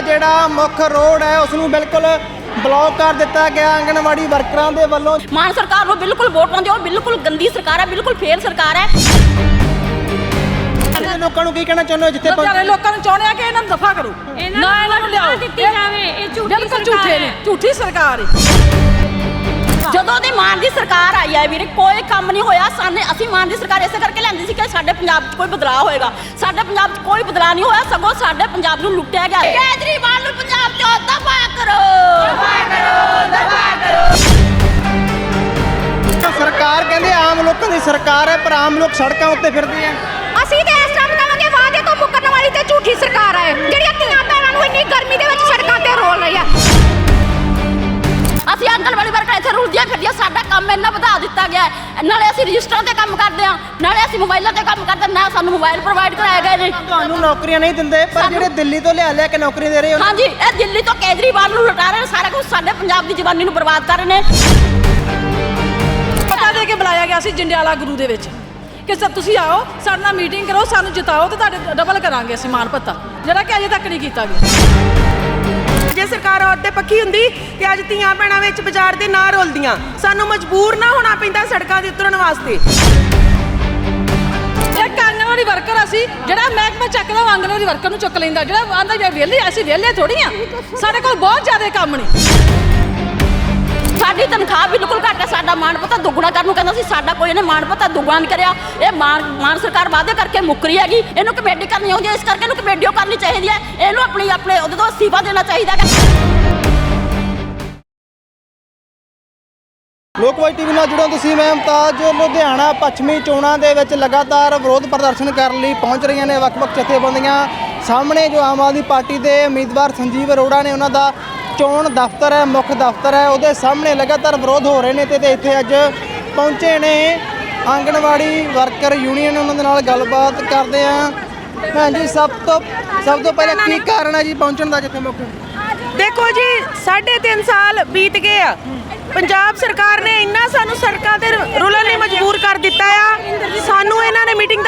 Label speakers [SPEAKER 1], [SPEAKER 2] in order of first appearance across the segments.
[SPEAKER 1] ਦਾ ਜਿਹੜਾ ਮੁੱਖ ਰੋਡ ਹੈ ਉਸ ਨੂੰ ਬਿਲਕੁਲ ਬਲੌਕ ਕਰ ਦਿੱਤਾ ਗਿਆ। ਆਂਗਣਵਾੜੀ ਵਰਕਰਾਂ ਦੇ ਵੱਲੋਂ
[SPEAKER 2] ਮਾਨ ਸਰਕਾਰ ਨੂੰ ਬਿਲਕੁਲ ਵੋਟ ਨਾ ਦਿਓ ਬਿਲਕੁਲ ਗੰਦੀ ਸਰਕਾਰ ਹੈ ਬਿਲਕੁਲ ਫੇਲ ਸਰਕਾਰ ਹੈ।
[SPEAKER 1] ਤੁਸੀਂ ਲੋਕਾਂ ਨੂੰ ਕੀ ਕਹਿਣਾ ਚਾਹੁੰਦੇ ਹੋ ਜਿੱਥੇ
[SPEAKER 3] ਲੁਧਿਆਣੇ ਲੋਕਾਂ ਨੂੰ ਚਾਹੁੰਦੇ ਆ ਕਿ ਇਹਨਾਂ ਨੂੰ ਦਫਾ ਕਰੋ।
[SPEAKER 4] ਇਹਨਾਂ
[SPEAKER 3] ਨਾ ਇਹਨਾਂ ਨੂੰ ਲਿਆਓ।
[SPEAKER 4] ਨਾ ਦਿੱਤੀ ਜਾਵੇ, ਇਹ ਝੂਠੀ
[SPEAKER 3] ਬਿਲਕੁਲ
[SPEAKER 4] ਸਰਕਾਰ
[SPEAKER 3] ਝੂਠੇ ਨੇ
[SPEAKER 4] ਹੈ।
[SPEAKER 3] ਝੂਠੀ ਸਰਕਾਰ ਹੈ।
[SPEAKER 2] ਜਦੋਂ ਦੀ ਮਾਨ ਦੀ ਸਰਕਾਰ ਆਈ ਹੈ ਵੀਰੇ ਕੋਈ ਕੰਮ ਨਹੀਂ ਹੋਇਆ। ਸਾਨੇ ਅਸੀਂ ਮਾਨ ਦੀ ਸਰਕਾਰ ਇਸੇ ਕਰਕੇ ਲੈਂਦੀ ਸੀ ਕਿ ਸਾਡੇ ਪੰਜਾਬ 'ਚ ਕੋਈ ਬਦਲਾਅ ਹੋਏਗਾ। ਸਾਡੇ ਪੰਜਾਬ 'ਚ ਕੋਈ ਬਦਲਾਅ ਨਹੀਂ ਹੋਇਆ ਸਗੋਂ ਸਾਡੇ ਪੰਜਾਬ ਨੂੰ ਲੁੱਟਿਆ ਗਿਆ ਕੇਜਰੀਵਾਲ ਨੂੰ ਪੰਜਾਬ 'ਚੋਂ ਦਫਾ ਕਰੋ। ਦਫਾ ਕਰੋ ਦਫਾ
[SPEAKER 1] ਸਰਕਾਰ ਕਹਿੰਦੇ ਆਮ ਲੋਕਾਂ ਦੀ ਸਰਕਾਰ ਹੈ ਪਰ ਆਮ ਲੋਕ ਸੜਕਾਂ ਉੱਤੇ ਫਿਰਦੇ ਆ।
[SPEAKER 5] ਅਸੀਂ ਤੇ ਇਸ ਟਾਈਮ ਕਹਾਂਗੇ ਵਾਅਦੇ ਤੋਂ ਮੁੱਕਰਨ ਵਾਲੀ ਤੇ ਝੂਠੀ ਸਰਕਾਰ ਹੈ। ਜਿਹੜੀਆਂ ਧੀਆਂ
[SPEAKER 2] ਕੰਮ ਇੰਨਾ ਵਧਾ ਦਿੱਤਾ ਗਿਆ ਹੈ। ਨਾਲੇ ਅਸੀਂ ਰਜਿਸਟਰਾਂ ਤੇ ਕੰਮ ਕਰਦੇ ਹਾਂ ਨਾਲੇ ਅਸੀਂ ਮੋਬਾਈਲਾਂ ਤੇ ਕੰਮ ਕਰਦੇ ਨਾ ਸਾਨੂੰ ਮੋਬਾਈਲ ਪ੍ਰੋਵਾਈਡ ਕਰਾਏ ਗਏ ਨੇ।
[SPEAKER 1] ਤੁਹਾਨੂੰ ਨੌਕਰੀਆਂ ਨਹੀਂ ਦਿੰਦੇ ਪਰ ਜਿਹੜੇ ਦਿੱਲੀ ਤੋਂ ਲਿਆ ਲਿਆ ਕੇ ਨੌਕਰੀ ਦੇ ਰਹੇ ਹੋ
[SPEAKER 2] ਹਾਂਜੀ ਇਹ ਦਿੱਲੀ ਤੋਂ ਕੇਜਰੀਵਾਲ ਨੂੰ ਲੁਟਾ ਰਹੇ ਨੇ ਸਾਰਾ ਕੁਝ ਸਾਡੇ ਪੰਜਾਬ ਦੀ ਜਵਾਨੀ ਨੂੰ ਬਰਬਾਦ ਕਰ ਰਹੇ ਨੇ।
[SPEAKER 3] ਪਤਾ ਦੇ ਕੇ ਬੁਲਾਇਆ ਗਿਆ ਸੀ ਜੰਡਿਆਲਾ ਗੁਰੂ ਦੇ ਵਿੱਚ ਕਿ ਸਰ ਤੁਸੀਂ ਆਓ ਸਾਡੇ ਨਾਲ ਮੀਟਿੰਗ ਕਰੋ ਸਾਨੂੰ ਜਿਤਾਓ ਤੇ ਤੁਹਾਡੇ ਡਬਲ ਕਰਾਂਗੇ ਅਸੀਂ ਮਾਨ ਭੱਤਾ ਜਿਹੜਾ ਕਿ ਅਜੇ ਤੱਕ ਨਹੀਂ ਕੀਤਾ ਗਿਆ।
[SPEAKER 6] ਜੇ ਸਰਕਾਰ ਔਰਤ ਦੇ ਪੱਖੀ ਹੁੰਦੀ ਤੇ ਅੱਜ ਧੀਆਂ ਭੈਣਾਂ ਵਿੱਚ ਬਾਜ਼ਾਰ ਦੇ ਨਾ ਰੋਲਦੀਆਂ। ਸਾਨੂੰ ਮਜਬੂਰ ਨਾ ਹੋਣਾ ਪੈਂਦਾ ਸੜਕਾਂ ਦੇ ਉਤਰਨ ਵਾਸਤੇ।
[SPEAKER 3] ਇੱਕ ਆਂਗਣਵਾੜੀ ਵਰਕਰ ਅਸੀਂ, ਜਿਹੜਾ ਮਹਿਕਮਾ ਚੱਕਦਾ ਉਹ ਆਂਗਣਵਾੜੀ ਵਰਕਰ ਨੂੰ ਚੁੱਕ ਲੈਂਦਾ। ਜਿਹੜਾ ਆਂਦਾ ਜੇ ਵਿਹਲੇ, ਅਸੀਂ ਵਿਹਲੇ ਥੋੜੀ ਆ। ਸਾਡੇ ਕੋਲ ਬਹੁਤ ਜ਼ਿਆਦਾ ਕੰਮ ਨੇ।
[SPEAKER 2] ਸਾਡਾ ਮਾਣ ਪਤਾ ਦੁੱਗਣਾ ਕਰਨ ਨੂੰ ਕਹਿੰਦਾ ਸੀ, ਸਾਡਾ ਕੋਈ ਇਹਨੇ ਮਾਣ ਪਤਾ ਦੁੱਗਣਾ ਨਹੀਂ ਕਰਿਆ। ਇਹ ਮਾਨ ਮਾਨ ਸਰਕਾਰ ਵਾਅਦੇ ਕਰਕੇ ਮੁੱਕਰੀ ਹੈਗੀ। ਇਹਨੂੰ ਕਮੇਟੀ ਕਰਨੀ ਆਉਂਦੀ ਹੈ, ਇਸ ਕਰਕੇ ਇਹਨੂੰ ਕਮੇਟੀਓ ਕਰਨੀ ਚਾਹੀਦੀ ਹੈ। ਇਹਨੂੰ ਆਪਣੀ, ਆਪਣੇ ਉਹਦੇ ਤੋਂ ਅਸਤੀਫਾ ਦੇਣਾ ਚਾਹੀਦਾ ਹੈ
[SPEAKER 1] ਲੋਕਵਾਈ ਟੀਵੀ ਨਾਲ ਜੁੜੋ ਤੁਸੀਂ, ਮੈਂ ਮੁਮਤਾਜ। ਲੁਧਿਆਣਾ ਪੱਛਮੀ ਚੋਣਾਂ ਦੇ ਵਿੱਚ ਲਗਾਤਾਰ ਵਿਰੋਧ ਪ੍ਰਦਰਸ਼ਨ ਕਰਨ ਲਈ ਪਹੁੰਚ ਰਹੀਆਂ ਨੇ ਵੱਖ-ਵੱਖ ਜਥੇਬੰਦੀਆਂ। ਸਾਹਮਣੇ ਜੋ ਆਮ ਆਦਮੀ ਪਾਰਟੀ ਦੇ ਉਮੀਦਵਾਰ ਸੰਜੀਵ ਅਰੋੜਾ ਨੇ ਉਹਨਾਂ ਦਾ ਚੋਣ ਦਫ਼ਤਰ ਹੈ, ਮੁੱਖ ਦਫ਼ਤਰ ਹੈ, ਉਹਦੇ ਸਾਹਮਣੇ ਲਗਾਤਾਰ ਵਿਰੋਧ ਹੋ ਰਹੇ ਨੇ ਤੇ ਇੱਥੇ ਅੱਜ ਪਹੁੰਚੇ ਨੇ ਆਂਗਣਵਾੜੀ ਵਰਕਰ ਯੂਨੀਅਨ, ਉਹਨਾਂ ਦੇ ਨਾਲ ਗੱਲਬਾਤ ਕਰਦੇ ਆ ਭੈਣ ਜੀ, ਸਭ ਤੋਂ ਸਭ ਤੋਂ ਪਹਿਲਾਂ ਕੀ ਕਾਰਨ ਹੈ ਜੀ ਪਹੁੰਚਣ ਦਾ ਜਿੱਥੇ ਮੁੱਖ?
[SPEAKER 6] ਦੇਖੋ ਜੀ 3.5 ਸਾਲ ਬੀਤ ਗਏ ਆ। ਪੰਜਾਬ ਸਰਕਾਰ ਨੇ ਇੰਨਾ ਸਾਨੂੰ ਸੜਕਾਂ ਤੇ ਰੁਲਣ ਲਈ ਮਜਬੂਰ ਕਰ ਦਿੱਤਾ ਆ ਸਾਨੂੰ ਇਹਨਾਂ ਨੇ ਮੀਟਿੰਗ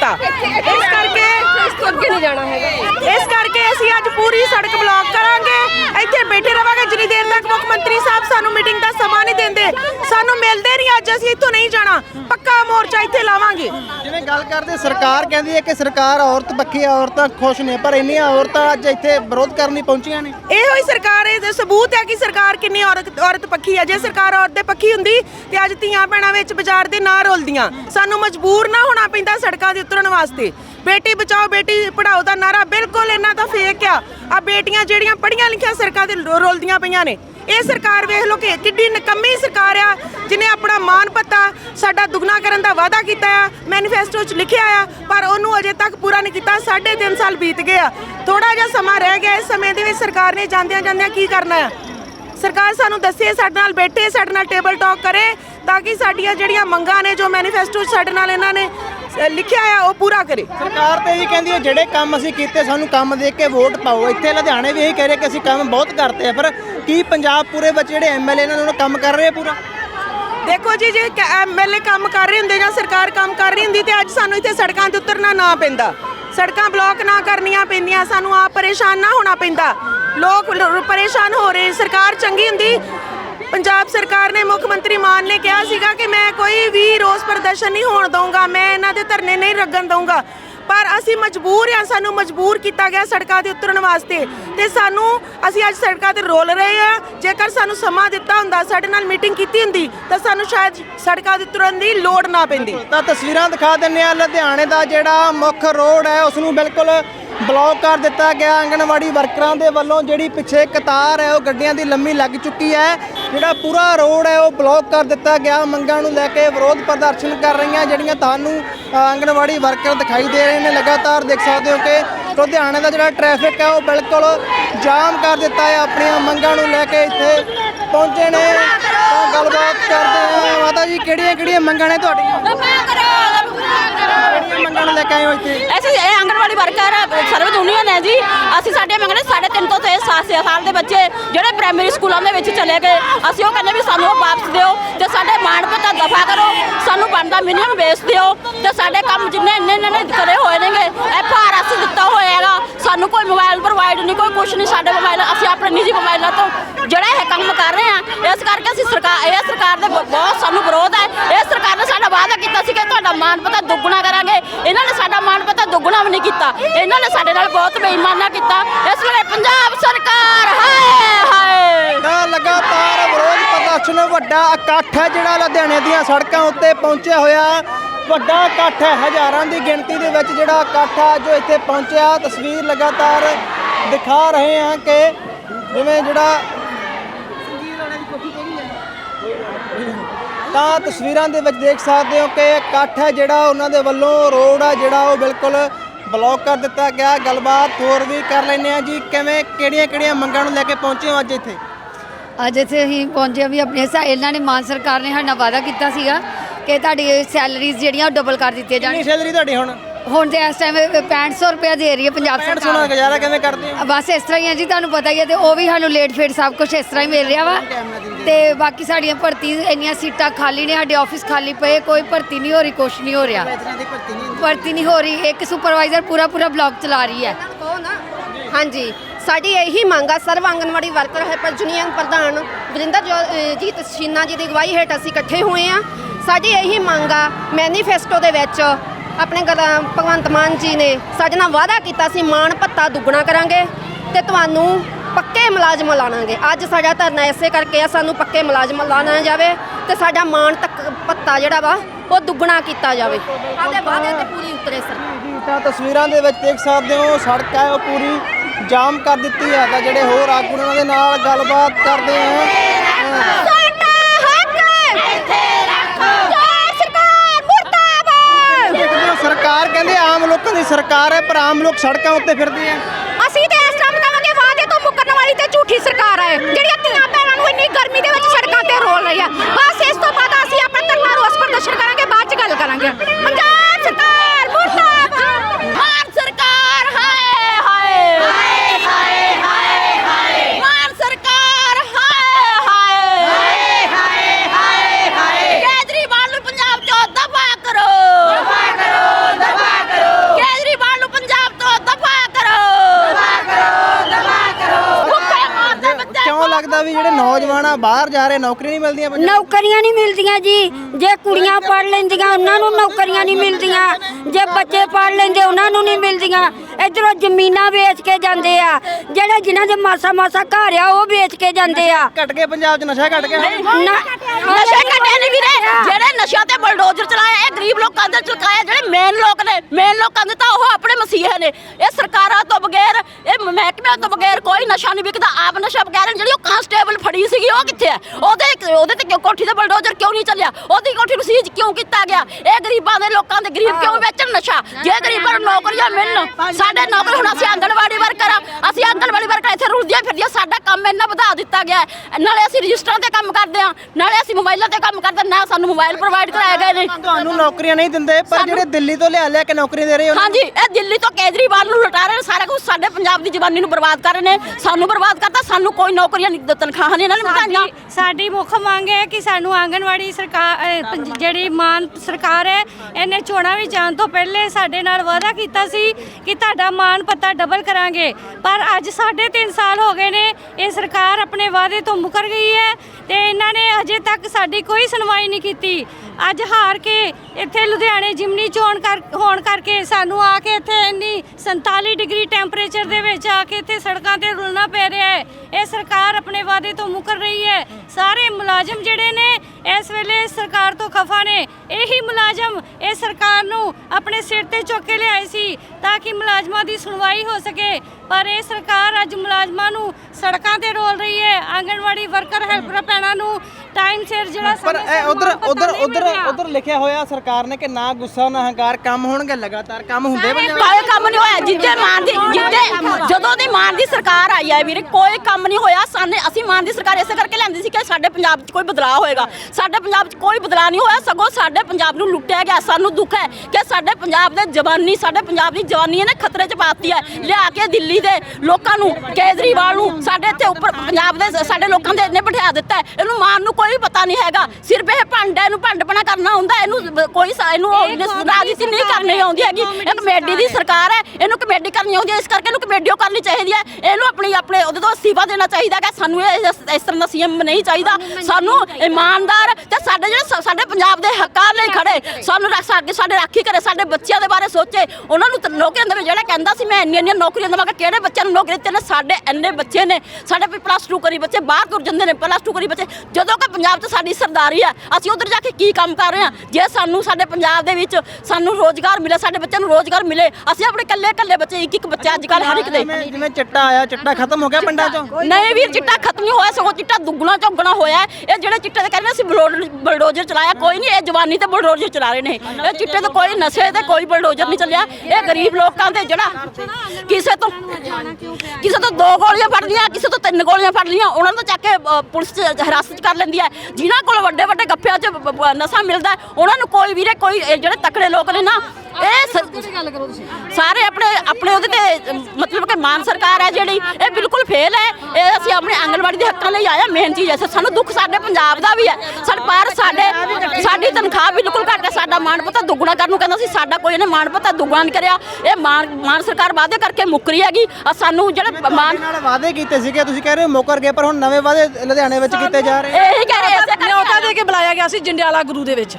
[SPEAKER 6] ਦਾ ਦਿੱਤਾ ਇਸ ਕਰਕੇ ਇਸ ਤੋਂ ਅੱਗੇ ਨਹੀਂ ਜਾਣਾ ਹੈਗਾ ਇਸ ਕਰਕੇ ਅਸੀਂ ਅੱਜ ਪੂਰੀ ਸੜਕ ਬਲੌਕ ਕਰਾਂਗੇ। ਇੱਥੇ ਬੈਠੇ ਰਵਾਂਗੇ। ਜਿੰਨੀ ਦੇਰ ਤੱਕ ਮੁੱਖ ਮੰਤਰੀ ਸਾਹਿਬ ਸਾਨੂੰ ਮੀਟਿੰਗ ਦਾ ਸਮਾਂ ਨਹੀਂ ਦਿੰਦੇ ਸਾਨੂੰ ਮਿਲਦੇ ਨਹੀਂ ਅੱਜ। ਅਸੀਂ ਇੱਥੋਂ ਨਹੀਂ ਜਾਣਾ। ਪੱਕਾ ਮੋਰਚਾ ਇੱਥੇ ਲਾਵਾਂਗੇ।
[SPEAKER 1] ਜਿਵੇਂ ਗੱਲ ਕਰਦੇ ਸਰਕਾਰ ਕਹਿੰਦੀ ਹੈ ਕਿ ਸਰਕਾਰ ਔਰਤ ਪੱਖੀ ਔਰਤਾਂ ਖੁਸ਼ ਨੇ ਪਰ ਇੰਨੀਆਂ ਔਰਤਾਂ ਅੱਜ ਇੱਥੇ ਵਿਰੋਧ ਕਰਨ ਲਈ ਪਹੁੰਚੀਆਂ ਨੇ।
[SPEAKER 6] ਇਹੋ ਹੀ ਸਰਕਾਰ ਹੈ ਸਬੂਤ ਹੈ ਕਿ ਸਰਕਾਰ ਕਿੰਨੀ ਔਰਤ ਔਰਤ ਪੱਖੀ ਹੈ ਜੇ ਸਰਕਾਰ ਔਰਤ ਦੇ ਪੱਖੀ ਹੁੰਦੀ ਤੇ ਅੱਜ ਧੀਆਂ ਭੈਣਾਂ ਵਿੱਚ ਬਾਜ਼ਾਰ ਦੇ ਨਾ ਰੋਲਦੀਆਂ। ਸਾਨੂੰ ਮਜਬੂਰ ਨਾ ਹੋਣਾ ਪੈਂਦਾ ਸੜਕਾਂ ਤੇ ਉਤਰਨ ਵਾਸਤੇ। ਬੇਟੀ ਬਚਾਓ, ਬੇਟੀ ਪੜਾਓ ਦਾ ਨਾਰਾ ਬਿਲਕੁਲ ਇਹਨਾਂ ਦਾ ਫੇਕ ਆ। ਆ ਬੇਟੀਆਂ ਜਿਹੜੀਆਂ ਪੜੀਆਂ ਲਿਖੀਆਂ ਸੜਕਾਂ ਤੇ ਰੋਲਦੀਆਂ ਪਈਆਂ ਨੇ। ਇਹ ਸਰਕਾਰ ਵੇਖ ਲਓ ਕਿ ਕਿੱਡੀ ਨਕੰਮੀ ਸਰਕਾਰ ਆ ਜਿਨੇ ਆਪਣਾ ਮਾਨ ਪੱਤਾ ਸਾਡਾ ਦੁੱਗਣਾ ਕਰਨ ਦਾ ਵਾਅਦਾ ਕੀਤਾ ਆ ਮੈਨੀਫੈਸਟੋ 'ਚ ਲਿਖਿਆ ਆ, ਪਰ ਉਹਨੂੰ ਅਜੇ ਤੱਕ ਪੂਰਾ ਨਹੀਂ ਕੀਤਾ। 3.5 ਸਾਲ ਬੀਤ ਗਏ ਆ। ਥੋੜਾ ਜਿਹਾ ਸਮਾਂ ਰਹਿ ਗਿਆ ਇਸ ਸਮੇਂ ਦੇ ਵਿੱਚ ਸਰਕਾਰ ਨੇ ਜਾਂਦਿਆਂ ਜਾਂਦਿਆਂ ਕੀ ਕਰਨਾ ਆ? ਸਰਕਾਰ ਸਾਨੂੰ ਦੱਸੇ ਸਾਡੇ ਨਾਲ ਬੈਠੇ, ਸਾਡੇ ਨਾਲ ਟੇਬਲ ਟਾਕ ਕਰੇ, ਤਾਂ ਕਿ ਸਾਡੀਆਂ ਜਿਹੜੀਆਂ ਮੰਗਾਂ ਨੇ ਜੋ ਮੈਨੀਫੈਸਟੋ ਸਾਡੇ ਨਾਲ ਇਹਨਾਂ ਨੇ ਲਿਖਿਆ ਆ ਉਹ ਪੂਰਾ ਕਰੇ।
[SPEAKER 1] ਸਰਕਾਰ ਤੇ ਇਹ ਕਹਿੰਦੀ ਹੈ ਜਿਹੜੇ ਕੰਮ ਅਸੀਂ ਕੀਤੇ ਸਾਨੂੰ ਕੰਮ ਦੇ ਕੇ ਵੋਟ ਪਾਓ। ਇੱਥੇ ਲੁਧਿਆਣੇ ਵੀ ਇਹੀ ਕਹਿ ਰਹੇ ਕਿ ਅਸੀਂ ਕੰਮ ਬਹੁਤ ਕਰਤੇ ਆ ਪਰ ਕੀ ਪੰਜਾਬ ਪੂਰੇ ਵਿੱਚ ਜਿਹੜੇ ਐਮਐਲਏ ਨੇ ਉਹਨਾਂ ਨੂੰ ਕੰਮ ਕਰ ਰਹੇ ਆ ਪੂਰਾ?
[SPEAKER 6] ਦੇਖੋ ਜੀ ਜੇ ਐਮਐਲਏ ਕੰਮ ਕਰ ਰਹੇ ਹੁੰਦੇ ਜਾਂ ਸਰਕਾਰ ਕੰਮ ਕਰ ਰਹੀ ਹੁੰਦੀ ਤੇ ਅੱਜ ਸਾਨੂੰ ਇੱਥੇ ਸੜਕਾਂ ਤੇ ਉਤਰਨਾ ਨਾ ਪੈਂਦਾ। ਸੜਕਾਂ ਬਲੌਕ ਨਾ ਕਰਨੀਆਂ ਪੈਂਦੀਆਂ ਸਾਨੂੰ ਆਪ ਪਰੇਸ਼ਾਨ ਨਾ ਹੋਣਾ ਪੈਂਦਾ। ਲੋਕ ਪਰੇਸ਼ਾਨ ਹੋ ਰਹੇ ਸਰਕਾਰ ਚੰਗੀ ਹੁੰਦੀ ਪੰਜਾਬ ਸਰਕਾਰ ਨੇ ਮੁੱਖ ਮੰਤਰੀ ਮਾਨ ਨੇ ਕਿਹਾ ਸੀਗਾ ਕਿ ਮੈਂ ਕੋਈ ਵੀ ਰੋਸ ਪ੍ਰਦਰਸ਼ਨ ਨਹੀਂ ਹੋਣ ਦਊਂਗਾ, ਮੈਂ ਇਹਨਾਂ ਦੇ ਧਰਨੇ ਨਹੀਂ ਲੱਗਣ ਦਊਂਗਾ। ਪਰ ਅਸੀਂ ਮਜਬੂਰ ਹਾਂ, ਸਾਨੂੰ ਮਜਬੂਰ ਕੀਤਾ ਗਿਆ ਸੜਕਾਂ ਤੇ ਉਤਰਨ ਵਾਸਤੇ ਤੇ ਸਾਨੂੰ, ਅਸੀਂ ਅੱਜ ਸੜਕਾਂ ਤੇ ਰੋਲ ਰਹੇ ਆ ਜੇਕਰ ਸਾਨੂੰ ਸਮਾਂ ਦਿੱਤਾ ਹੁੰਦਾ, ਸਾਡੇ ਨਾਲ ਮੀਟਿੰਗ ਕੀਤੀ ਹੁੰਦੀ, ਤਾਂ ਸਾਨੂੰ ਸ਼ਾਇਦ ਸੜਕਾਂ ਤੇ ਉਤਰਨ ਦੀ ਲੋੜ ਨਾ ਪੈਂਦੀ।
[SPEAKER 1] ਤਾਂ ਤਸਵੀਰਾਂ ਦਿਖਾ ਦਿੰਨੇ ਆ ਲੁਧਿਆਣੇ ਦਾ ਜਿਹੜਾ ਮੁੱਖ ਰੋਡ ਹੈ ਉਸ ਨੂੰ ਬਿਲਕੁਲ ਬਲੌਕ ਕਰ ਦਿੱਤਾ ਗਿਆ। ਆਂਗਣਵਾੜੀ ਵਰਕਰਾਂ ਦੇ ਵੱਲੋਂ ਜਿਹੜੀ ਪਿੱਛੇ ਕਤਾਰ ਹੈ, ਉਹ ਗੱਡੀਆਂ ਦੀ ਲੰਮੀ ਲੱਗ ਚੁੱਕੀ ਹੈ। ਜਿਹੜਾ ਪੂਰਾ ਰੋਡ ਹੈ ਉਹ ਬਲੌਕ ਕਰ ਦਿੱਤਾ ਗਿਆ। ਮੰਗਾਂ ਨੂੰ ਲੈ ਕੇ ਵਿਰੋਧ ਪ੍ਰਦਰਸ਼ਨ ਕਰ ਰਹੀਆਂ ਜਿਹੜੀਆਂ ਤੁਹਾਨੂੰ ਆਂਗਣਵਾੜੀ ਵਰਕਰ ਦਿਖਾਈ ਦੇ ਰਹੇ ਨੇ। ਲਗਾਤਾਰ ਦੇਖ ਸਕਦੇ ਹੋ ਕਿ ਲੁਧਿਆਣੇ ਦਾ ਜਿਹੜਾ ਟ੍ਰੈਫਿਕ ਹੈ, ਉਹ ਬਿਲਕੁਲ ਜਾਮ ਕਰ ਦਿੱਤਾ ਹੈ। ਆਪਣੀਆਂ ਮੰਗਾਂ ਨੂੰ ਲੈ ਕੇ ਇੱਥੇ ਪਹੁੰਚੇ ਨੇ। ਤਾਂ ਗੱਲਬਾਤ ਕਰਦੇ ਆ ਮਾਤਾ ਜੀ ਕਿਹੜੀਆਂ ਕਿਹੜੀਆਂ ਮੰਗਾਂ ਨੇ ਤੁਹਾਡੀਆਂ? ਕਿਹੜੀਆਂ ਮੰਗਾਂ ਨੂੰ ਲੈ ਕੇ ਆਏ ਹੋ ਇੱਥੇ?
[SPEAKER 2] ਐਸੇ ਇਹ ਆਂਗਣਵਾੜੀ ਵਰਕਰ ਸਰਵਿਸ ਯੂਨੀਅਨ ਹੈ ਜੀ। ਅਸੀਂ ਸਾਡੇ ਮੰਗਣੇ ਸਾਢੇ ਤਿੰਨ ਤੋਂ ਤੇ 7 ਸਾਲ ਦੇ ਬੱਚੇ ਜਿਹੜੇ ਪ੍ਰਾਇਮਰੀ ਸਕੂਲਾਂ ਦੇ ਵਿੱਚ ਚਲੇ ਗਏ। ਅਸੀਂ ਉਹ ਕਹਿੰਦੇ ਵੀ ਸਾਨੂੰ ਉਹ ਵਾਪਸ ਦਿਓ ਤੇ ਸਾਡੇ ਮਾਣ ਪਤਾ ਦਫਾ ਕਰੋ। ਸਾਨੂੰ ਬਣਦਾ ਮਿਨੀਮਮ ਵੇਚ ਦਿਓ ਤੇ ਸਾਡੇ ਕੰਮ ਜਿੰਨੇ ਇੰਨੇ ਇੰਨੇ ਨੇ ਕਰੇ ਹੋਏ ਨੇਗੇ। ਐਫ ਆਰ ਸਾਨੂੰ ਕੋਈ ਮੋਬਾਈਲ ਪ੍ਰੋਵਾਈਡ ਨਹੀਂ, ਕੋਈ ਕੁਛ ਨਹੀਂ ਸਾਡੇ ਮੋਬਾਈਲ ਅਸੀਂ ਆਪਣੇ ਨਿੱਜੀ ਮੋਬਾਈਲਾਂ ਤੋਂ ਜਿਹੜਾ ਇਹ ਕੰਮ ਕਰ ਰਹੇ ਆ ਇਸ ਕਰਕੇ ਅਸੀਂ ਸਰਕਾਰ, ਇਹ ਸਰਕਾਰ ਦੇ ਬਹੁਤ ਸਾਨੂੰ ਵਿਰੋਧ ਹੈ। ਇਹ ਸਰਕਾਰ ਨੇ ਸਾਡਾ ਵਾਅਦਾ ਕੀਤਾ ਸੀ ਕਿ ਤੁਹਾਡਾ ਮਾਣ ਪਤਾ ਦੁੱਗਣਾ ਕਰਾਂਗੇ। ਇਹਨਾਂ ਨੇ ਸਾਡਾ ਮਾਣ ਪਤਾ ਦੁੱਗਣਾ ਵੀ ਨਹੀਂ ਕੀਤਾ। ਇਹਨਾਂ ਨੇ ਸਾਡੇ ਨਾਲ ਬਹੁਤ ਬੇਈਮਾਨਾ ਕੀਤਾ। ਇਸ ਲਈ ਪੰਜਾਬ ਸਰਕਾਰ, ਹਾਏ ਹਾਏ।
[SPEAKER 1] ਤਾਂ ਲਗਾਤਾਰ ਵਿਰੋਧ ਪ੍ਰਦਰਸ਼ਨ ਵੱਡਾ ਇਕੱਠ ਹੈ ਜਿਹੜਾ ਲੁਧਿਆਣੇ ਦੀਆਂ ਸੜਕਾਂ ਉੱਤੇ ਪਹੁੰਚਿਆ ਹੋਇਆ। ਵੱਡਾ ਇਕੱਠ ਹੈ। ਹਜ਼ਾਰਾਂ ਦੀ ਗਿਣਤੀ ਦੇ ਵਿੱਚ ਜਿਹੜਾ ਇਕੱਠ ਹੈ ਜੋ ਇੱਥੇ ਪਹੁੰਚਿਆ, ਤਸਵੀਰ ਲਗਾਤਾਰ ਦਿਖਾ ਰਹੇ ਹਾਂ ਕਿ ਜਿਵੇਂ ਜਿਹੜਾ ਤਾਂ ਤਸਵੀਰਾਂ ਦੇ ਵਿੱਚ ਦੇਖ ਸਕਦੇ ਹੋ ਕਿ ਇਕੱਠ ਹੈ ਜਿਹੜਾ ਉਹਨਾਂ ਦੇ ਵੱਲੋਂ ਰੋਡ ਆ, ਜਿਹੜਾ ਉਹ ਬਿਲਕੁਲ ਬਲੌਕ ਕਰ ਦਿੱਤਾ ਗਿਆ। ਗੱਲਬਾਤ ਹੋਰ ਵੀ ਕਰ ਲੈਂਦੇ ਆ ਜੀ। ਕਿਵੇਂ, ਕਿਹੜੀਆਂ ਕਿਹੜੀਆਂ ਮੰਗਾਂ ਨੂੰ ਲੈ ਕੇ ਪਹੁੰਚੇ ਹੋ ਅੱਜ ਇੱਥੇ?
[SPEAKER 4] ਅੱਜ ਇੱਥੇ ਅਸੀਂ ਪਹੁੰਚੇ ਵੀ ਆਪਣੇ ਸਾ, ਇਹਨਾਂ ਨੇ ਮਾਨ ਸਰਕਾਰ ਨੇ ਸਾਡਾ ਵਾਅਦਾ ਕੀਤਾ ਸੀਗਾ ਕਿ ਤੁਹਾਡੀ ਸੈਲਰੀਜ਼ ਜਿਹੜੀਆਂ ਉਹ ਡਬਲ ਕਰ ਦਿੱਤੀਆਂ
[SPEAKER 1] ਕਿੰਨੀ
[SPEAKER 4] ਜਾਣ
[SPEAKER 1] ਸੈਲਰੀ ਤੁਹਾਡੀ ਹੁਣ?
[SPEAKER 4] ਹੁਣ ਤੇ ਇਸ ਟਾਈਮ 6500 ਰੁਪਏ ਦੇ ਰਹੀ ਹੈ ਪੰਜਾਬ
[SPEAKER 1] 65 ਸੋਨਾ
[SPEAKER 4] ਸਰਕਾਰ।
[SPEAKER 1] ਗੁਜ਼ਾਰਾ ਕਿਵੇਂ ਕਰਦੇ ਹੋ?
[SPEAKER 4] ਬਸ ਇਸ ਤਰ੍ਹਾਂ ਹੀ ਹੈ ਜੀ ਤੁਹਾਨੂੰ ਪਤਾ ਹੀ ਹੈ ਤੇ ਉਹ ਵੀ ਸਾਨੂੰ ਲੇਟ ਫੇਟ ਸਭ ਕੁਝ ਇਸ ਤਰ੍ਹਾਂ ਹੀ ਮਿਲ ਰਿਹਾ ਵਾ। ਤੇ ਬਾਕੀ ਸਾਡੀਆਂ ਭਰਤੀ ਇੰਨੀਆਂ ਸੀਟਾਂ ਖਾਲੀ ਨੇ ਸਾਡੇ ਆਫਿਸ ਖਾਲੀ ਪਏ ਕੋਈ ਭਰਤੀ ਨਹੀਂ ਹੋ ਰਹੀ ਕੁਛ ਨਹੀਂ ਹੋ ਰਿਹਾ। ਭਰਤੀ ਨਹੀਂ ਹੋ ਰਹੀ ਇੱਕ ਸੁਪਰਵਾਈਜ਼ਰ ਪੂਰਾ ਪੂਰਾ ਬਲਾਕ ਚਲਾ ਰਹੀ ਹੈ।
[SPEAKER 5] ਹਾਂਜੀ ਸਾਡੀ ਇਹੀ ਮੰਗ ਆ ਸਰਵ ਆਂਗਨਵਾੜੀ ਵਰਕਰ ਹੈਲਪਰ ਯੂਨੀਅਨ ਪ੍ਰਧਾਨ ਵਰਿੰਦਰ ਜੀਤ ਸ਼ੀਨਾ ਜੀ ਦੀ ਅਗਵਾਈ ਹੇਠ ਅਸੀਂ ਇਕੱਠੇ ਹੋਏ ਆ ਸਾਡੀ ਇਹੀ ਮੰਗ ਆ ਮੈਨੀਫੈਸਟੋ ਦੇ ਵਿੱਚ ਆਪਣੇ ਗਦਾ- ਭਗਵੰਤ ਮਾਨ ਜੀ ਨੇ ਸਾਡੇ ਨਾਲ ਵਾਅਦਾ ਕੀਤਾ ਸੀ, ਮਾਣ ਭੱਤਾ ਦੁੱਗਣਾ ਕਰਾਂਗੇ ਤੇ ਤੁਹਾਨੂੰ ਪੱਕੇ ਮੁਲਾਜ਼ਮ ਲਾਣਾਂਗੇ। ਅੱਜ ਸਾਡਾ ਧਰਨਾ ਇਸੇ ਕਰਕੇ ਆ, ਸਾਨੂੰ ਪੱਕੇ ਮੁਲਾਜ਼ਮ ਲਾਣਾ ਜਾਵੇ ਤੇ ਸਾਡਾ ਮਾਣ ਤੱਕ ਭੱਤਾ ਜਿਹੜਾ ਵਾ, ਉਹ ਦੁੱਗਣਾ ਕੀਤਾ ਜਾਵੇ। ਆਦੇ ਵਾਅਦੇ ਤੇ ਪੂਰੀ ਉਤਰੇ ਸਰਕਾਰ
[SPEAKER 1] ਤਾਂ ਤਸਵੀਰਾਂ ਦੇ ਵਿੱਚ ਦੇਖ ਸਕਦੇ ਹੋ, ਸੜਕ ਹੈ, ਉਹ ਪੂਰੀ ਜਾਮ ਕਰ ਦਿੱਤੀ ਹੈ। ਤਾਂ ਜਿਹੜੇ ਹੋਰ ਆਗੂ ਉਹਨਾਂ ਦੇ ਨਾਲ ਗੱਲਬਾਤ ਕਰਦੇ ਆ
[SPEAKER 5] ਸਾਡਾ ਹੱਕ ਇੱਥੇ ਰੱਖੋ ਜੈ ਸਰਕਾਰ ਮੁਰਦਾਬਾਦ
[SPEAKER 1] ਦੇਖਦੇ ਹੋ ਸਰਕਾਰ ਕਹਿੰਦੇ ਆਮ ਲੋਕਾਂ ਦੀ ਸਰਕਾਰ ਹੈ, ਪਰ ਆਮ ਲੋਕ ਸੜਕਾਂ ਉੱਤੇ ਫਿਰਦੇ ਆ।
[SPEAKER 5] ਅਸੀਂ ਤੇ ਇਸ ਟਾਈਮ ਕਹਾਂਗੇ ਵਾਅਦੇ ਤੋਂ ਮੁੱਕਰਨ ਵਾਲੀ ਤੇ ਝੂਠੀ ਸਰਕਾਰ ਹੈ, ਜਿਹੜੀਆਂ ਧੀਆਂ ਭੈਣਾਂ ਨੂੰ ਇੰਨੀ ਗਰਮੀ ਦੇ ਵਿੱਚ ਸੜਕਾਂ ਤੇ ਰੋਲ ਰਹੀ ਆ ਬਸ ਇਸ ਤੋਂ ਬਾਅਦ ਅਸੀਂ ਆਪਣਾ ਧਰਨਾ ਰੋਸ ਪ੍ਰਦਰਸ਼ਨ ਕਰਾਂਗੇ, ਬਾਅਦ ਚ ਗੱਲ ਕਰਾਂਗੇ। ਪੰਜਾਬ ਸਰਕਾਰ, ਮੁਰਦਾਬਾਦ
[SPEAKER 2] ਮਾਨ ਸਰਕਾਰ ਹਾਏ ਹਾਏ ਹਾਏ ਹਾਏ ਹਾਏ ਹਾਏ ਮਾਨ ਸਰਕਾਰ ਹਾਏ ਹਾਏ ਹਾਏ ਹਾਏ ਹਾਏ ਕੇਜਰੀਵਾਲ ਨੂੰ ਪੰਜਾਬ ਤੋਂ ਦਫਾ ਕਰੋ ਦਫਾ ਕਰੋ ਦਫਾ ਕਰੋ ਕੇਜਰੀਵਾਲ ਨੂੰ ਪੰਜਾਬ ਤੋਂ ਦਫਾ ਕਰੋ ਦਫਾ ਕਰੋ ਦਫਾ ਕਰੋ ਭੁੱਖੇ ਮਾਰਦੇ ਬੱਚੇ
[SPEAKER 1] ਕਿਉਂ ਲੱਗਦਾ ਵੀ ਜਿਹੜੇ ਨੌਜਵਾਨ ਆ ਬਾਹਰ ਜਾ ਰਹੇ ਨੌਕਰੀ ਨਹੀਂ ਮਿਲਦੀਆਂ ਪੰਜਾਬ
[SPEAKER 7] ਨੌਕਰੀਆਂ ਨਹੀਂ ਮਿਲਦੀਆਂ ਜੀ। ਜੇ ਕੁੜੀਆਂ ਪੜ ਲੈਂਦੀਆਂ ਉਹਨਾਂ ਨੂੰ ਨੌਕਰੀਆਂ ਨਹੀਂ ਮਿਲਦੀਆਂ। ਜੇ ਬੱਚੇ ਪੜ ਲੈਂਦੇ ਉਹਨਾਂ ਨੂੰ ਨਹੀਂ ਮਿਲਦੀਆਂ। ਇਧਰੋਂ ਜ਼ਮੀਨਾਂ ਵੇਚ ਕੇ ਜਾਂਦੇ ਆ। ਜਿਹੜੇ ਜਿਨ੍ਹਾਂ ਦੇ ਮਾਸਾ ਮਾਸਾ ਘਰ ਆ ਉਹ ਵੇਚ ਕੇ ਜਾਂਦੇ ਆ।
[SPEAKER 1] ਘਟ ਕੇ ਪੰਜਾਬ 'ਚ ਨਸ਼ਾ ਘਟ ਗਿਆ।
[SPEAKER 7] ਨਾ-
[SPEAKER 2] ਨਸ਼ੇ ਕੱਟੇ ਨਹੀਂ ਵੀਰੇ। ਜਿਹੜੇ ਨਸ਼ਿਆਂ ਤੇ ਬਲਡੋਜ਼ਰ ਚਲਾਇਆ, ਇਹ ਗਰੀਬ ਲੋਕਾਂ ਦੇ ਚੁਕਾਇਆ ਜਿਹੜੇ ਮੇਨ ਲੋਕ ਨੇ ਮੇਨ ਲੋਕਾਂ ਦੇ ਤਾਂ ਉਹ ਆਪਣੇ ਮਸੀਹੇ ਨੇ। ਇਹ ਸਰਕਾਰਾਂ ਤੋਂ ਬਗੈਰ, ਇਹ ਮਹਿਕਮਿਆਂ ਤੋਂ ਬਗੈਰ ਕੋਈ ਨਸ਼ਾ ਨਹੀਂ ਵਿਕਦਾ। ਆਪ ਨਸ਼ਾ ਬਗੈਰ ਜਿਹੜੀ ਉਹ ਕਾਂਸਟੇਬਲ ਫੜੀ ਸੀਗੀ, ਉਹ ਕਿੱਥੇ ਹੈ? ਉਹਦੇ ਉਹਦੇ ਤੇ ਕਿਉਂ ਕੋਠੀ ਤੇ ਬਲਡੋਜ਼ਰ ਕਿਉਂ ਨਹੀਂ ਚੱਲਿਆ? ਉਹਦੀ ਕੋਠੀ ਨੂੰ ਸੀਜ਼ ਕਿਉਂ ਕੀਤਾ ਗਿਆ? ਇਹ ਗਰੀਬਾਂ ਦੇ ਲੋਕਾਂ ਦੇ ਗਰੀਬ ਕਿਉਂ ਵੇਚਣ ਨਸ਼ਾ? ਜੇ ਗਰੀਬਾਂ ਨੂੰ ਨੌਕਰੀਆਂ ਮਿਲਣ, ਸਾਡੇ ਨੌਕਰ ਹੁਣ ਅਸੀਂ ਆਂਗਣਵਾੜੀ ਵਰਕਰ ਆ। ਅਸੀਂ ਆਂਗਣਵਾੜੀ ਵਰਕਰ ਇੱਥੇ ਰੁਲਦੀਆਂ ਫਿਰਦੀਆਂ ਸਾਡਾ ਕੰਮ ਇੰਨਾ ਵਧਾ ਦਿੱਤਾ ਗਿਆ ਹੈ। ਨਾਲੇ ਅਸੀਂ ਰਜਿਸਟਰਾਂ ਤੇ ਕੰਮ ਕਰਦੇ ਆ ਨਾਲੇ ਅਸੀਂ ਮੋਬਾਈਲਾਂ ਤੇ ਕੰਮ ਕਰਦੇ ਨਾ ਸਾਨੂੰ ਮੋਬਾਈਲ ਪ੍ਰੋਵਾਈਡ ਕਰਾਏ ਗਏ ਨੇ।
[SPEAKER 1] ਤੁਹਾਨੂੰ ਨੌਕਰੀਆਂ ਨਹੀਂ ਦਿੰਦੇ ਪਰ ਜਿਹੜੇ ਦਿੱਲੀ ਤੋਂ ਲਿਆ ਲਿਆ ਕੇ ਨੌਕਰੀ ਦੇ ਰਹੇ ਉਹਨਾਂ
[SPEAKER 2] ਹਾਂਜੀ ਇਹ ਦਿੱਲੀ ਤੋਂ ਕੇਜਰੀਵਾਲ ਨੂੰ ਲੁਟਾ ਰਹੇ ਨੇ। ਸਾਰਾ ਕੁਝ ਸਾਡੇ ਪੰਜਾਬ ਦੀ ਜਵਾਨੀ ਨੂੰ ਬਰਬਾਦ ਕਰ ਰਹੇ ਨੇ। ਸਾਨੂੰ ਬਰਬਾਦ ਕਰਤਾ ਸਾਨੂੰ ਕੋਈ ਨੌਕਰੀਆਂ ਨਹੀਂ ਤਨਖਾਹਾਂ ਨਹੀਂ ਇਹਨਾਂ ਨੇ ਵਧਾਈਆਂ।
[SPEAKER 7] ਸਾਡੀ ਸਾਡੀ ਮੁੱਖ ਮੰਗ ਹੈ ਕਿ ਸਾਨੂੰ ਆਂਗਣਵਾੜੀ ਸਰਕਾਰ ਅਹ, ਪੰਜ- ਜਿਹੜੀ ਮਾਨ ਸਰਕਾਰ ਹੈ ਇਹਨੇ ਚੋਣਾਂ ਵਿੱਚ ਜਾਣ ਤੋਂ ਪਹਿਲੇ ਸਾਡੇ ਨਾਲ ਵਾਅਦਾ ਕੀਤਾ ਸੀ ਕਿ ਤੁਹਾਡਾ ਮਾਨ ਪੱਤਾ ਡਬਲ ਕਰਾਂਗੇ। ਪਰ ਅੱਜ ਸਾਢੇ ਤਿੰਨ ਸਾਲ ਹੋ ਗਏ ਨੇ ਇਹ ਸਰਕਾਰ ਆਪਣੇ ਵਾਅਦੇ ਤੋਂ ਮੁਕਰ ਗਈ ਹੈ ਤੇ ਇਹਨਾਂ ਨੇ ਅਜੇ ਤੱਕ ਸਾਡੀ ਕੋਈ ਸੁਣਵਾਈ ਨਹੀਂ ਕੀਤੀ। ਅੱਜ ਹਾਰ ਕੇ ਇੱਥੇ ਲੁਧਿਆਣੇ ਜਿਮਨੀ ਚੋਣ ਕਰ ਹੋਣ ਕਰਕੇ ਸਾਨੂੰ ਆ ਕੇ ਇੱਥੇ ਇੰਨੀ 47 ਡਿਗਰੀ ਟੈਂਪਰੇਚਰ ਦੇ ਵਿੱਚ ਆ ਕੇ ਇੱਥੇ ਸੜਕਾਂ ਤੇ ਰੁਲਣਾ ਪੈ ਰਿਹਾ ਹੈ। ਇਹ ਸਰਕਾਰ ਆਪਣੇ ਵਾਅਦੇ ਤੋਂ ਮੁਕਰ ਰਹੀ ਹੈ। ਸਾਰੇ ਮੁਲਾਜ਼ਮ ਜਿਹੜੇ ਨੇ, ਇਸ ਵੇਲੇ ਸਰਕਾਰ ਤੋਂ ਖਫਾ ਨੇ। ਇਹੀ ਮੁਲਾਜ਼ਮ ਇਹ ਸਰਕਾਰ ਨੂੰ ਆਪਣੇ ਸਿਰ ਤੇ ਚੁੱਕ ਕੇ ਲਿਆਏ ਸੀ ਤਾਂ ਕਿ ਮੁਲਾਜ਼ਮਾਂ ਦੀ ਸੁਣਵਾਈ ਹੋ ਸਕੇ। ਪਰ ਇਹ ਸਰਕਾਰ ਅੱਜ ਮੁਲਾਜ਼ਮਾਂ ਨੂੰ ਸੜਕਾਂ ਤੇ ਰੋਲ ਰਹੀ ਹੈ। ਆਂਗਣਵਾੜੀ ਵਰਕਰ, ਹੈਲਪਰ ਭੈਣਾਂ ਨੂੰ ਟਾਈਮ ਸਿਰ ਜਿਹੜਾ
[SPEAKER 1] ਪਰ ਇਹ ਉਧਰ ਉਧਰ ਉਧਰ। ਉਧਰ ਲਿਖਿਆ ਹੋਇਆ ਸਰਕਾਰ ਨੇ ਕਿ ਨਾ ਗੁੱਸਾ ਨਾ ਹੰਕਾਰ ਕੰਮ ਹੋਣਗੇ ਲਗਾਤਾਰ ਕੰਮ ਹੁੰਦੇ
[SPEAKER 2] ਕੋਈ ਕੰਮ ਨਹੀਂ ਹੋਇਆ ਜਿੱਦੇ ਮਾਨ ਦੀ ਜਿੱਦੇ ਜਦੋਂ ਦੀ ਮਾਨ ਦੀ ਸਰਕਾਰ ਆਈ ਹੈ ਵੀਰੇ ਕੋਈ ਕੰਮ ਨਹੀਂ ਹੋਇਆ ਸਾਨੇ ਅਸੀਂ ਮਾਨ ਦੀ ਸਰਕਾਰ ਇਸੇ ਕਰਕੇ ਲੈਂਦੀ ਸੀ ਕਿ ਸਾਡੇ ਪੰਜਾਬ 'ਚ ਕੋਈ ਬਦਲਾਅ ਹੋਏਗਾ। ਸਾਡੇ ਪੰਜਾਬ 'ਚ ਕੋਈ ਬਦਲਾਅ ਨਹੀਂ ਹੋਇਆ ਸਗੋਂ ਸਾਡੇ ਪੰਜਾਬ ਨੂੰ ਲੁੱਟਿਆ ਗਿਆ। ਸਾਨੂੰ ਦੁੱਖ ਹੈ ਕਿ ਸਾਡੇ ਪੰਜਾਬ ਦੇ ਜਵਾਨੀ ਸਾਡੇ ਪੰਜਾਬ ਦੀ ਜਵਾਨੀ ਇਹਨੇ ਖਤਰੇ 'ਚ ਪਾਤੀ ਹੈ। ਲਿਆ ਕੇ ਦਿੱਲੀ ਦੇ ਲੋਕਾਂ ਨੂੰ ਕੇਜਰੀਵਾਲ ਨੂੰ ਸਾਡੇ ਇੱਥੇ ਉੱਪਰ ਪੰਜਾਬ ਦੇ ਸਾਡੇ ਲੋਕਾਂ ਦੇ ਇਹਨੇ ਬਿਠਾ ਦਿੱਤਾ ਇਹਨੂੰ ਮਾਨ ਨੂੰ ਕੋਈ ਪਤਾ ਨਹੀਂ ਹੈਗਾ। ਸਿਰਫ ਇਹ ਭਾਂਡੇ ਨੂੰ ਭੰਡਪਣਾ ਕਰਨਾ ਹੁੰਦਾ ਇਹਨੂੰ ਬ- ਕੋਈ ਸਾ- ਇਹਨੂੰ ਉਹ ਰਾਜਨੀਤੀ ਨਹੀਂ ਕਰਨੀ ਆਉਂਦੀ ਹੈਗੀ। ਇਹ ਕਮੇਡੀ ਦੀ ਸਰਕਾਰ ਹੈ। ਇਹਨੂੰ ਕਮੇਡੀ ਕਰਨੀ ਆਉਂਦੀ ਹੈ ਇਸ ਕਰਕੇ ਇਹਨੂੰ ਕਮੇਡੀ ਓ ਕਰਨੀ ਚਾਹੀਦੀ ਹੈ। ਇਹਨੂੰ ਆਪਣੀ ਆਪਣੇ ਉਹਦੇ ਤੋਂ ਅਸਤੀਫਾ ਦੇਣਾ ਚਾਹੀਦਾ ਹੈ ਸਾਨੂੰ ਇਹ ਇਸ ਇਸ ਤਰ੍ਹਾਂ ਦਾ ਸੀਐਮ ਨਹੀਂ ਚਾਹੀਦਾ। ਸਾਨੂੰ ਇਮਾਨਦਾਰ ਤੇ ਸਾਡੇ ਜਿਹੜੇ ਸ- ਸਾਡੇ ਪੰਜਾਬ ਦੇ ਹੱਕਾਂ ਲਈ ਖੜੇ। ਸਾਨੂੰ ਰੱਖ ਸਾਡੇ ਸਾਡੇ ਰਾਖੀ ਕਰੇ ਸਾਡੇ ਬੱਚਿਆਂ ਦੇ ਬਾਰੇ ਸੋਚੇ। ਉਹਨਾਂ ਨੂੰ ਤਾਂ ਨੌਕਰੀਆਂ ਦੇਵੇ ਜਿਹੜਾ ਕਹਿੰਦਾ ਸੀ ਮੈਂ ਇੰਨੀਆਂ ਇੰਨੀਆਂ ਨੌਕਰੀਆਂ ਦੇਵਾਂਗਾ ਕਿਹੜੇ ਬੱਚਿਆਂ ਨੂੰ ਨੌਕਰੀ ਦਿੱਤੇ? ਨੇ ਸਾਡੇ ਇੰਨੇ ਬੱਚੇ ਨੇ। ਸਾਡੇ ਵੀ ਪਲੱਸ 2 ਕਰੀ ਬੱਚੇ ਬਾਹਰ ਤੁਰ ਜਾਂਦੇ ਨੇ ਪਲੱਸ 2 ਕਰੀ ਬੱਚੇ। ਜਦੋਂ ਕਿ ਪੰਜਾਬ 'ਚ ਸਾਡੀ ਸਰਦਾਰੀ ਹੈ। ਅਸੀਂ ਉਧਰ ਜਾ ਕੇ ਕੀ ਕੰਮ ਕਰ ਰਹੇ ਹਾਂ? ਜੇ ਸਾਨੂੰ ਸਾਡੇ ਪੰਜਾਬ ਦੇ ਵਿੱਚ ਸਾਨੂੰ ਰੋਜ਼ਗਾਰ ਮਿਲੇ ਸਾਡੇ ਬੱਚਿਆਂ ਨੂੰ ਰੋਜ਼ਗਾਰ ਮਿਲੇ ਅਸੀਂ ਆਪਣੇ ਕੱਲੇ ਕੱਲੇ ਬੱਚੇ ਇੱਕ ਇੱਕ ਬੱਚਾ ਅੱਜ ਕੱਲ੍ਹ ਹਰ ਇੱਕ ਦੇ।
[SPEAKER 1] ਜਿਵੇਂ ਜਿਵੇਂ ਚਿੱਟਾ ਆਇਆ ਚਿੱਟਾ ਖਤਮ ਹੋ ਗਿਆ ਪਿੰਡਾਂ ਚੋਂ।
[SPEAKER 2] ਨਹੀਂ ਵੀਰ ਚਿੱਟਾ ਖਤਮ ਨਹੀਂ ਹੋਇਆ ਸਗੋਂ ਚਿੱਟਾ ਦੁੱਗਣਾ ਚੌਗਣਾ ਹੋਇਆ ਹੈ। ਇਹ ਜਿਹੜੇ ਚਿੱਟੇ ਦੇ ਕਹਿੰਦੇ ਅਸੀਂ ਬਲਡੋ- ਬਲਡੋਜ਼ਰ ਚਲਾਇਆ ਕੋਈ ਨਹੀਂ ਇਹ ਜਵਾਨੀ ਤੇ ਬਲਡੋਜ਼ਰ ਚਲਾ ਰਹੇ ਨੇ। ਇਹ ਚਿੱਟੇ ਤੇ ਕੋਈ ਨਸ਼ੇ ਤੇ ਕੋਈ ਬਲਡੋਜ਼ਰ ਨਹੀਂ ਚੱਲਿਆ। ਇਹ ਗਰੀਬ ਲੋਕਾਂ ਦੇ ਜਿਹੜਾ ਕਿਸੇ ਤੋਂ ਕਿਸੇ ਤੋਂ ਦੋ ਗੋਲੀਆਂ ਫੜ ਲੀਆਂ ਕਿਸੇ ਤੋਂ ਤਿੰਨ ਗੋਲੀਆਂ ਫੜ ਲੀਆਂ ਉਹਨਾਂ ਨੂੰ ਤਾਂ ਚੱਕ ਕੇ ਅ, ਪੁਲਿਸ ਚ ਹਿਰਾਸਤ 'ਚ ਕਰ ਲੈਂਦੀ ਹੈ। ਜਿਨ੍ਹਾਂ ਕੋਲ ਵੱਡੇ ਵੱਡੇ ਗੱਫਿਆਂ 'ਚ ਨਸ਼ਾ ਮਿਲਦਾ ਉਹਨਾਂ ਨੂੰ ਕੋਈ ਵੀਰੇ, ਕੋਈ ਜਿਹੜੇ ਤਕੜੇ ਲੋਕ ਨੇ ਨਾ ਇਹ ਸ- ਸਾਰੇ ਆਪਣੇ ਆਪਣੇ ਉਹਦੇ ਤੇ ਅਮ, ਮਤਲਬ ਕਿ ਮਾਨ ਸਰਕਾਰ ਹੈ ਜਿਹੜੀ ਇਹ ਬਿਲਕੁਲ ਫੇਲ ਹੈ। ਇਹ ਅਸੀਂ ਆਪਣੇ ਆਂਗਣਵਾੜੀ ਦੇ ਹੱਕਾਂ ਲਈ ਆਇਆ ਮੇਨ ਚੀਜ਼ ਹੈ। ਸਾਨੂੰ ਦੁੱਖ ਸਾਡੇ ਪੰਜਾਬ ਦਾ ਵੀ ਹੈ। ਸਾਡੇ ਪਰ ਸਾਡੇ ਸਾਡੀ ਤਨਖਾਹ ਬਿਲਕੁਲ ਘੱਟ ਹੈ। ਸਾਡਾ ਮਾਣ ਪਤਾ ਦੁੱਗਣਾ ਕਰਨ ਨੂੰ ਕਹਿੰਦਾ ਸੀ ਸਾਡਾ ਕੋਈ ਇਹਨੇ ਮਾਣ ਪਤਾ ਦੁੱਗਣਾ ਨਹੀਂ ਕਰਿਆ। ਇਹ ਮਾਨ ਮਾਨ ਸਰਕਾਰ ਵਾਅਦੇ ਕਰਕੇ ਮੁੱਕਰੀ ਹੈਗੀ। ਆ ਸਾਨੂੰ ਜਿਹੜੇ ਮਾਨ
[SPEAKER 1] ਨਾਲ ਵਾਅਦੇ ਕੀਤੇ ਸੀਗੇ ਤੁਸੀਂ ਕਹਿ ਰਹੇ ਹੋ ਮੁੱਕਰ ਗਏ ਪਰ ਹੁਣ ਨਵੇਂ ਵਾਅਦੇ ਲੁਧਿਆਣੇ ਵਿੱਚ ਕੀਤੇ ਜਾ ਰਹੇ ਆ।
[SPEAKER 2] ਇਹੀ ਕਹਿ ਰਹੇ ਇਸੇ ਕਰਕੇ
[SPEAKER 3] ਨਿਯੋਤਾ ਦੇ ਕੇ ਬੁਲਾਇਆ ਗਿਆ ਸੀ ਜੰਡਿਆਲਾ ਗੁਰੂ ਦੇ ਵਿੱਚ।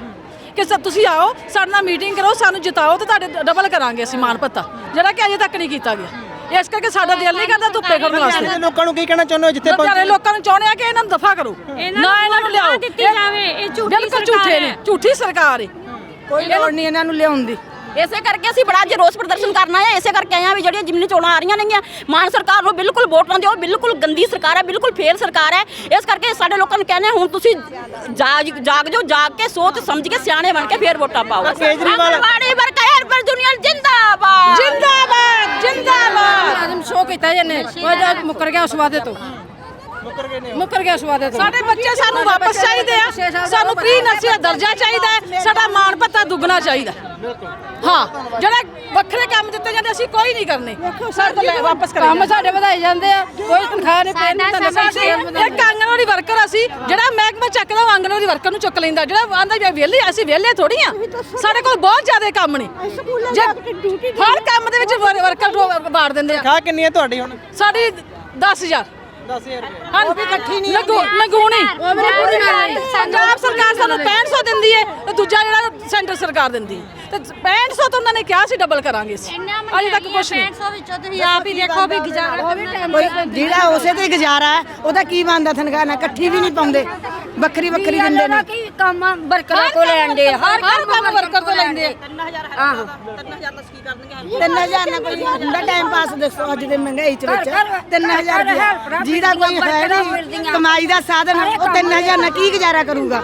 [SPEAKER 3] ਕਿ ਸਰ ਤੁਸੀਂ ਆਓ ਸਾਡੇ ਨਾਲ ਮੀਟਿੰਗ ਕਰੋ ਸਾਨੂੰ ਜਿਤਾਓ ਤੇ ਤੁਹਾਡੇ ਡਬਲ ਕਰਾਂਗੇ ਅਸੀਂ ਮਾਨ ਭੱਤਾ ਜਿਹੜਾ ਕਿ ਅਜੇ ਤੱਕ ਨਹੀਂ ਕੀਤਾ ਗਿਆ। ਇਸ ਕਰਕੇ ਸਾਡਾ ਦਿਲ ਨਹੀਂ ਕਰਦਾ ਧੁੱਪੇ ਖੜਨ ਵਾਸਤੇ।
[SPEAKER 1] ਲੋਕਾਂ ਨੂੰ ਕੀ ਕਹਿਣਾ ਚਾਹੁੰਦੇ ਹੋ ਜਿੱਥੇ ਪਹੁੰਚੇ?
[SPEAKER 3] ਲੋਕਾਂ ਨੂੰ ਚਾਹੁੰਦੇ ਆ ਕਿ ਇਹਨਾਂ ਨੂੰ ਦਫਾ ਕਰੋ। ਨਾ ਇਹਨਾਂ ਨੂੰ ਲਿਆਓ।
[SPEAKER 7] ਦਿੱਤੀ ਜਾਵੇ ਇਹ ਝੂਠੀ ਸਰਕਾਰ ਹੈ।
[SPEAKER 3] ਝੂਠੀ ਸਰਕਾਰ ਹੈ
[SPEAKER 8] ਕੋਈ ਲੋੜ ਨਹੀਂ ਇਹਨਾਂ ਨੂੰ ਲਿਆਉਣ ਦੀ।
[SPEAKER 2] ਇਸੇ ਕਰਕੇ ਅਸੀਂ ਬੜਾ ਅੱਜ ਰੋਸ ਪ੍ਰਦਰਸ਼ਨ ਕਰਨਾ ਹੈ। ਇਸੇ ਕਰਕੇ ਆਏ ਆ ਵੀ ਜਿਹੜੀਆਂ ਜਿਮਨੀ ਚੋਣਾਂ ਆ ਰਹੀਆਂ ਨੇਗੀਆਂ ਮਾਨ ਸਰਕਾਰ ਨੂੰ ਬਿਲਕੁਲ ਵੋਟ ਨਾ ਦਿਓ ਬਿਲਕੁਲ ਗੰਦੀ ਸਰਕਾਰ ਹੈ ਬਿਲਕੁਲ ਫੇਲ ਸਰਕਾਰ ਹੈ। ਇਸ ਕਰਕੇ ਸਾਡੇ ਲੋਕਾਂ ਨੂੰ ਕਹਿੰਦੇ ਹੁਣ ਤੁਸੀਂ ਜਾਗ ਜਾਗ ਜੋ ਜਾਗ ਕੇ ਸੋਚ ਸਮਝ ਕੇ ਸਿਆਣੇ ਬਣ ਕੇ ਫੇਰ ਵੋਟਾਂ ਪਾਓ।
[SPEAKER 1] ਕੇਜਰੀਵਾਲ-
[SPEAKER 2] ਆਂਗਣਵਾੜੀ ਵਰਕਰ ਪਰ ਦੁਨੀਆ ਜਿੰਦਾਬਾਦ।
[SPEAKER 3] ਜਿੰਦਾਬਾਦ। ਜਿੰਦਾਬਾਦ।
[SPEAKER 8] ਆਦਮ ਸ਼ੋਅ ਕੀਤਾ ਇਹਨੇ। ਉਹ ਜਦ ਮੁੱਕਰ ਗਿਆ ਉਸ ਵਾਅਦੇ ਤੋਂ। ਮੁੱਕਰ ਗਿਆ ਉਸ ਵਾਅਦੇ ਤੋਂ।
[SPEAKER 3] ਸਾਡੇ ਬੱਚੇ ਸਾਨੂੰ ਵਾਪਸ ਚਾਹੀਦੇ ਆ। ਸਾਨੂੰ ਪ੍ਰੀ ਦਾ ਦਰਜਾ ਚਾਹੀਦਾ ਸਾਡਾ ਮਾਣ ਭੱਤਾ ਦੁੱਗਣਾ ਚਾਹੀਦਾ। ਹਾਂ ਜਿਹੜੇ ਵੱਖਰੇ ਕੰਮ ਦਿੱਤੇ ਜਾਂਦੇ ਅਸੀਂ ਕੋਈ ਨਹੀਂ ਕਰਨੇ। ਸਾਡੇ ਤੋਂ ਲੈ ਵਾਪਸ ਕਰਾਂਗੇ
[SPEAKER 8] ਕੰਮ ਸਾਡੇ ਵਧਾਏ ਜਾਂਦੇ ਆ ਕੋਈ ਤਨਖਾਹ ਨਹੀਂ ਪੈਣ ਨਹੀਂ ਤਾਂ
[SPEAKER 3] ਸਾਡੇ ਇੱਕ ਆਂਗਣਵਾੜੀ ਵਰਕਰ ਅਸੀਂ ਜਿਹੜਾ ਮਹਿਕਮਾ ਚੱਕਦਾ ਉਹ ਆਂਗਣਵਾੜੀ ਵਰਕਰ ਨੂੰ ਚੁੱਕ ਲੈਂਦਾ। ਜਿਹੜਾ ਆਂਦਾ ਵੀ ਵਿਹਲੇ ਅਸੀਂ ਵਿਹਲੇ ਥੋੜੀ ਆ। ਸਾਡੇ ਕੋਲ ਬਹੁਤ ਜ਼ਿਆਦਾ ਕੰਮ ਨੇ। ਜੇ ਹਰ ਕੰਮ ਦੇ ਵਿੱਚ ਵਰ- ਵਰਕਰ ਬਾੜ ਦਿੰਦੇ ਆ।
[SPEAKER 1] ਖਾ ਕਿੰਨੀ ਹੈ ਤੁਹਾਡੀ ਹੁਣ?
[SPEAKER 3] ਸਾਡੀ 10000
[SPEAKER 1] 10000 ਰੁਪਏ।
[SPEAKER 3] ਹਾਂ ਉਹ ਵੀ ਇਕੱਠੀ ਨਹੀਂ ਨਗੂਣੀ ਪੰਜਾਬ ਸਰਕਾਰ ਸਾਨੂੰ 6500 ਦਿੰਦੀ ਹੈ ਤੇ ਦੂਜਾ ਜਿਹੜਾ ਸੈਂਟਰ ਸਰਕਾਰ ਦਿੰਦੀ। ਤੇ 6500 ਤਾਂ ਉਹਨਾਂ ਨੇ ਕਿਹਾ ਸੀ ਡਬਲ ਕਰਾਂਗੇ ਅਸੀਂ। ਅਜੇ ਤੱਕ ਕੁਝ ਨਹੀਂ
[SPEAKER 7] 500 ਵਿੱਚੋਂ ਤੁਸੀਂ ਆਪ ਹੀ ਦੇਖੋ ਵੀ ਗੁਜ਼ਾਰਾ
[SPEAKER 8] ਜਿਹੜਾ ਉਸੇ ਤੇ ਗੁਜ਼ਾਰਾ ਹੈ ਉਹਦਾ ਕੀ ਬਣਦਾ? ਤਨਖਾਹ ਨਾ ਇਕੱਠੀ ਵੀ ਨਹੀਂ ਪਾਉਂਦੇ। ਵੱਖਰੀ ਵੱਖਰੀ ਦਿੰਦੇ ਨੇ।
[SPEAKER 7] ਕੀ ਕੰਮ ਵਰਕਰਾਂ ਕੋਲ ਲੈਂਦੇ ਆ ਹਰ
[SPEAKER 3] ਹਰ ਕੰਮ ਵਰਕਰ ਤੋਂ ਲੈਂਦੇ ਆ।
[SPEAKER 8] ਆਹੋ। 3000 ਨਾਲ ਕੋਈ ਹੁੰਦਾ ਟਾਈਮ ਪਾਸ ਦੱਸੋ ਅੱਜ ਦੇ ਮਹਿੰਗਾਈ ਚ ਵਿੱਚ। 3000 ਰੁਪਏ ਜਿਹਦਾ ਕੋਈ ਹੈ ਨਹੀਂ ਕਮਾਈ ਦਾ ਸਾਧਨ ਉਹ 3000 ਨਾਲ ਕੀ ਗੁਜ਼ਾਰਾ ਕਰੂਗਾ?